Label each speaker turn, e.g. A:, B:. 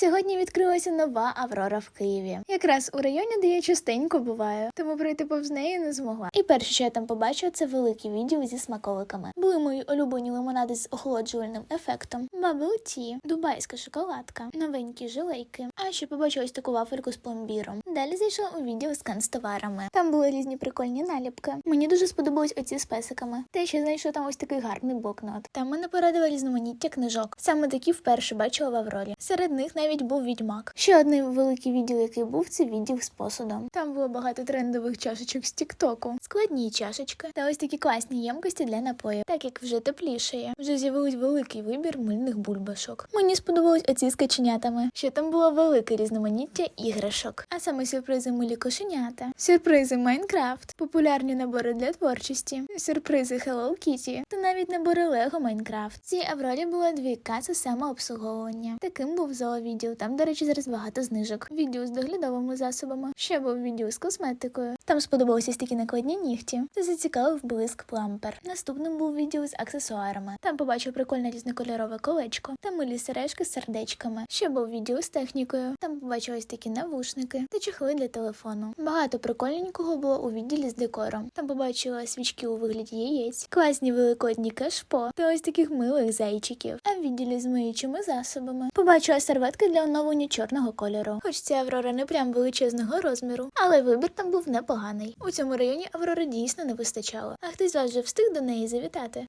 A: Сьогодні відкрилася нова Аврора в Києві. Якраз у районі, де я частенько буваю, тому пройти повз неї не змогла. І перше, що я там побачила, це великі відділ зі смаковиками. Були мої улюблені лимонади з охолоджувальним ефектом, бабл дубайська шоколадка, новенькі жилейки. А ще побачила ось таку вафельку з пломбіром. Далі зайшла у відділ з канцтоварами. Там були різні прикольні наліпки. Мені дуже сподобались оці з песиками. Те, що знайшла там ось такий гарний блокнот. Там мене порадила різноманіття книжок. Саме такі вперше бачила в Аврорі. Серед них навіть був відьмак. Ще один великий відділ, який був, це відділ з посудом. Там було багато трендових чашечок з Тіктоку, складні чашечки та ось такі класні ємкості для напоїв. Так як вже теплішає, вже з'явилось великий вибір мильних бульбашок. Мені сподобались оці з каченятами. Ще там було велике різноманіття іграшок, а саме сюрпризи милі кошенята, сюрпризи Майнкрафт, популярні набори для творчості, сюрпризи Hello Kitty та навіть набори Лего Майнкрафт. В цій Аврорі було дві каси самообслуговування. Таким був зоовідділ. Там, до речі, зараз багато знижок. Відділ з доглядовими засобами. Ще був відділ з косметикою. Там сподобалися такі накладні нігті. Та зацікавив блиск плампер. Наступним був відділ з аксесуарами. Там побачив прикольне різнокольорове колечко та милі сережки з сердечками. Ще був відділ з технікою. Там побачив ось такі навушники та чехли для телефону. Багато прикольненького було у відділі з декором. Там побачила свічки у вигляді яєць, класні великодні кашпо та ось таких милих зайчиків. А в відділі з миючими засобами побачила серветки для оновлення чорного кольору. Хоч ця Аврора не прям величезного розміру, але вибір там був непоганий. У цьому районі Аврори дійсно не вистачало. А хтось вас вже встиг до неї завітати?